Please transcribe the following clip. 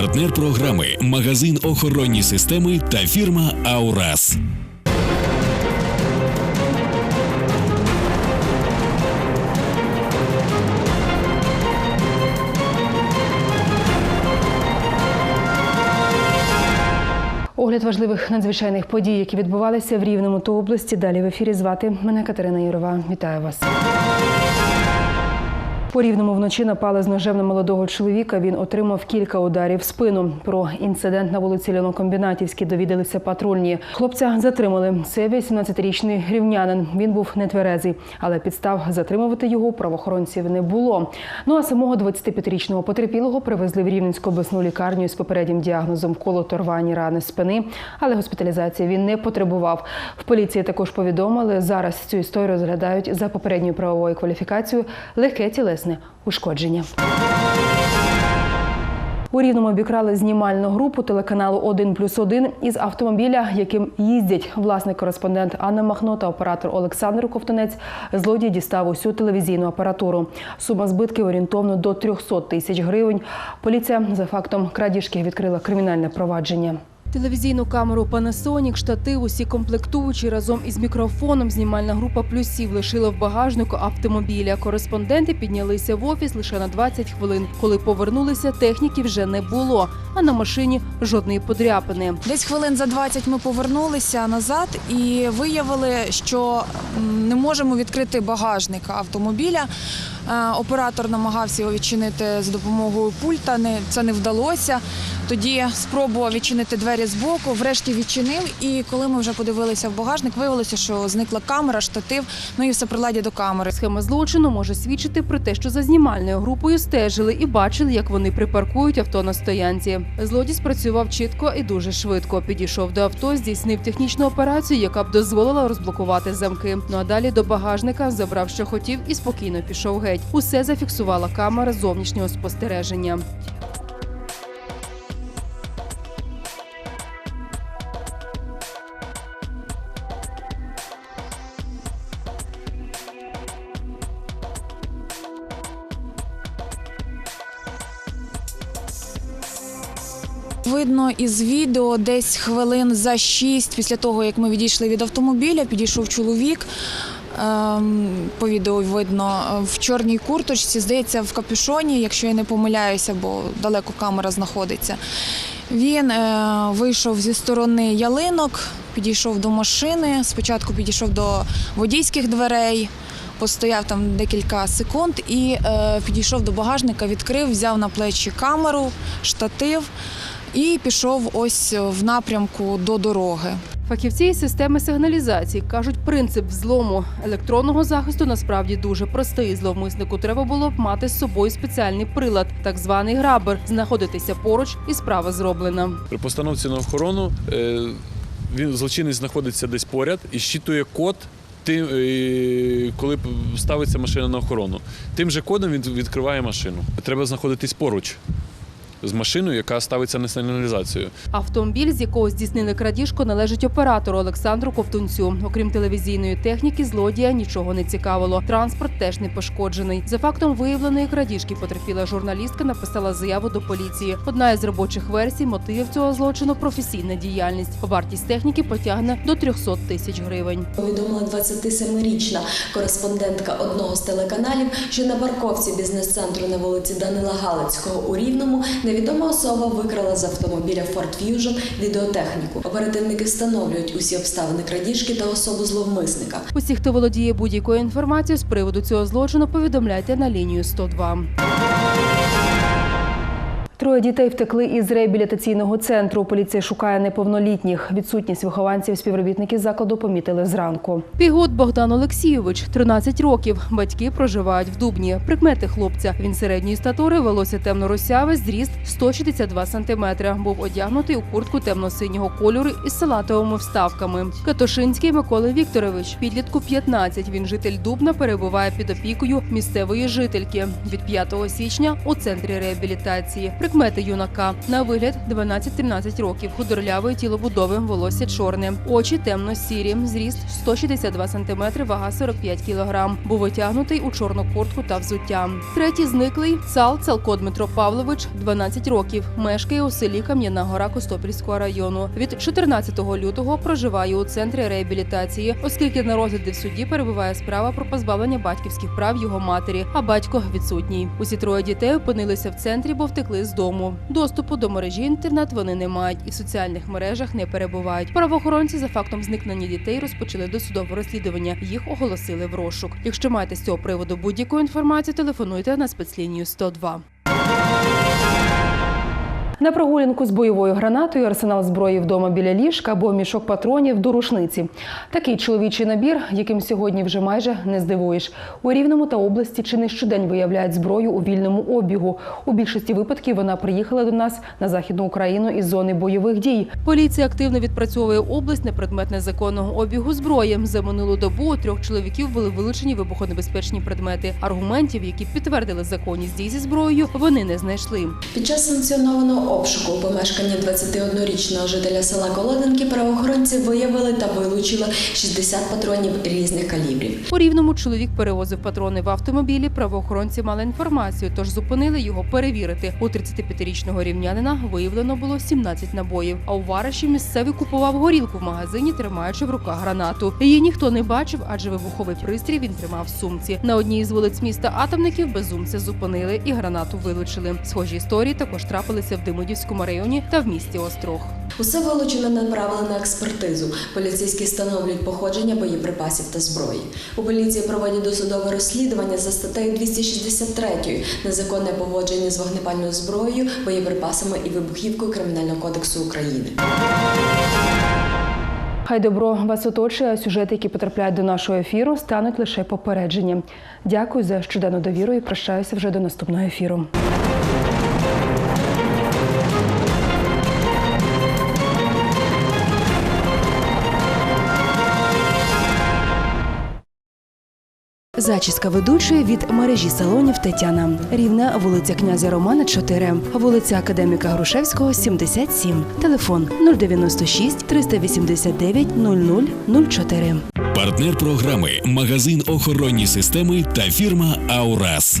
Партнер програми магазин охоронні системи та фірма Аурас. Огляд важливих надзвичайних подій, які відбувалися в Рівному та області. Далі в ефірі звати мене Катерина Юрова. Вітаю вас. По рівному вночі напали з ножем на молодого чоловіка. Він отримав кілька ударів в спину. Про інцидент на вулиці Льонокомбінатівській довідалися патрульні. Хлопця затримали. Це 18-річний рівнянин. Він був нетверезий, але підстав затримувати його правоохоронців не було. Ну а самого 25-річного потерпілого привезли в Рівненську обласну лікарню з попереднім діагнозом колоторвані рани спини, але госпіталізації він не потребував. В поліції також повідомили, зараз цю історію розглядають за попередньою правовою кваліфікацією легке тілесне ушкодження. У Рівному обікрали знімальну групу телеканалу «1 плюс 1» із автомобіля, яким їздять власний кореспондент Анна Махно та оператор Олександр Ковтунець. Злодій дістав усю телевізійну апаратуру. Сума збитків орієнтовно до 300 тисяч гривень. Поліція за фактом крадіжки відкрила кримінальне провадження. Телевізійну камеру Panasonic, штатив, усі комплектуючі разом із мікрофоном. Знімальна група плюсів лишила в багажнику автомобіля. Кореспонденти піднялися в офіс лише на 20 хвилин. Коли повернулися, техніки вже не було. А на машині жодної подряпини. Десь хвилин за 20 ми повернулися назад і виявили, що не можемо відкрити багажник автомобіля. Е, Оператор намагався його відчинити з допомогою пульта. Це не вдалося. Тоді спробував відчинити двері збоку, врешті відчинив. І коли ми вже подивилися в багажник, виявилося, що зникла камера, штатив, ну і все приладдя до камери. Схема злочину може свідчити про те, що за знімальною групою стежили і бачили, як вони припаркують авто на стоянці. Злодій спрацював чітко і дуже швидко. Підійшов до авто, здійснив технічну операцію, яка б дозволила розблокувати замки. Ну а далі до багажника забрав, що хотів, і спокійно пішов геть. Усе зафіксувала камера зовнішнього спостереження. Видно із відео десь хвилин за шість після того, як ми відійшли від автомобіля, підійшов чоловік. Ем, По відео видно е, в чорній курточці, здається, в капюшоні, якщо я не помиляюся, бо далеко камера знаходиться. Він е, вийшов зі сторони ялинок, підійшов до машини. Спочатку підійшов до водійських дверей, постояв там декілька секунд і е, підійшов до багажника, відкрив, взяв на плечі камеру, штатив і пішов ось в напрямку до дороги. Фахівці із системи сигналізації кажуть, принцип взлому електронного захисту насправді дуже простий. Зловмиснику треба було б мати з собою спеціальний прилад, так званий грабер, знаходитися поруч, і справа зроблена. При постановці на охорону е, він злочинець знаходиться десь поряд і щитує код. Тим, е, коли ставиться машина на охорону, тим же кодом він відкриває машину. Треба знаходитись поруч з машиною, яка ставиться на сигналізацію. Автомобіль, з якого здійснили крадіжку, належить оператору Олександру Ковтунцю. Окрім телевізійної техніки, злодія нічого не цікавило. Транспорт теж не пошкоджений. За фактом виявленої крадіжки потерпіла журналістка, написала заяву до поліції. Одна із робочих версій мотивів цього злочину професійна діяльність. Вартість техніки потягне до 300 тисяч гривень. Повідомила 27-річна кореспондентка одного з телеканалів, що на парковці бізнес-центру на вулиці Данила Галицького у Рівному невідома особа викрала з автомобіля Ford Fusion відеотехніку. Оперативники встановлюють усі обставини крадіжки та особу зловмисника. Усі, хто володіє будь-якою інформацією з приводу цього злочину, повідомляйте на лінію 102. Троє дітей втекли із реабілітаційного центру. Поліція шукає неповнолітніх. Відсутність вихованців співробітники закладу помітили зранку. Пігот Богдан Олексійович, 13 років. Батьки проживають в Дубні. Прикмети хлопця. Він середньої статури, волосся темно-русяве, зріст 162 сантиметри. Був одягнутий у куртку темно-синього кольору із салатовими вставками. Катошинський Микола Вікторович, підлітку 15. Він житель Дубна, перебуває під опікою місцевої жительки. Від 5 січня у центрі реабілітації. Прикмети юнака на вигляд 12-13 років, худорлявої тілобудови, волосся чорне, очі темно-сірі, зріст 162 см, вага 45 кг. Був одягнутий у чорну куртку та взуття. Третій зниклий Цал Цалко Дмитро Павлович, 12 років, мешкає у селі Кам'яна Гора Костопільського району. Від 14 лютого проживає у центрі реабілітації, оскільки на розгляді в суді перебуває справа про позбавлення батьківських прав його матері, а батько відсутній. Усі троє дітей опинилися в центрі, бо втекли з дому. Доступу до мережі інтернет вони не мають і в соціальних мережах не перебувають. Правоохоронці за фактом зникнення дітей розпочали досудове розслідування. Їх оголосили в розшук. Якщо маєте з цього приводу будь-яку інформацію, телефонуйте на спецлінію 102. На прогулянку з бойовою гранатою, арсенал зброї вдома біля ліжка або мішок патронів до рушниці. Такий чоловічий набір, яким сьогодні вже майже не здивуєш. У Рівному та області чи не щодень виявляють зброю у вільному обігу. У більшості випадків вона приїхала до нас на західну Україну із зони бойових дій. Поліція активно відпрацьовує область на предмет незаконного обігу зброї. За минулу добу трьох чоловіків були вилучені вибухонебезпечні предмети. Аргументів, які підтвердили законність дій зі зброєю, вони не знайшли. Під час санкціонованого обшуку у помешканні 21-річного жителя села Колоденки правоохоронці виявили та вилучили 60 патронів різних калібрів. У рівному чоловік перевозив патрони в автомобілі. Правоохоронці мали інформацію, тож зупинили його перевірити. У 35-річного рівнянина виявлено було 17 набоїв. А у Вараші місцевий купував горілку в магазині, тримаючи в руках гранату. Її ніхто не бачив, адже вибуховий пристрій він тримав в сумці. На одній із вулиць міста атомників безумця зупинили і гранату вилучили. Схожі історії також трапилися в Димодівському районі та в місті Острог. Усе вилучено направили на експертизу. Поліцейські встановлюють походження боєприпасів та зброї. У поліції проводять досудове розслідування за статтею 263 незаконне поводження з вогнепальною зброєю, боєприпасами і вибухівкою Кримінального кодексу України. Хай добро вас оточує, а сюжети, які потрапляють до нашого ефіру, стануть лише попередженням. Дякую за щоденну довіру і прощаюся вже до наступного ефіру. Зачіска ведучої від мережі салонів Тетяна. Рівна вулиця князя Романа 4, вулиця Академіка Грушевського 77. Телефон 096 389 0004. Партнер програми магазин охоронні системи та фірма Аурас.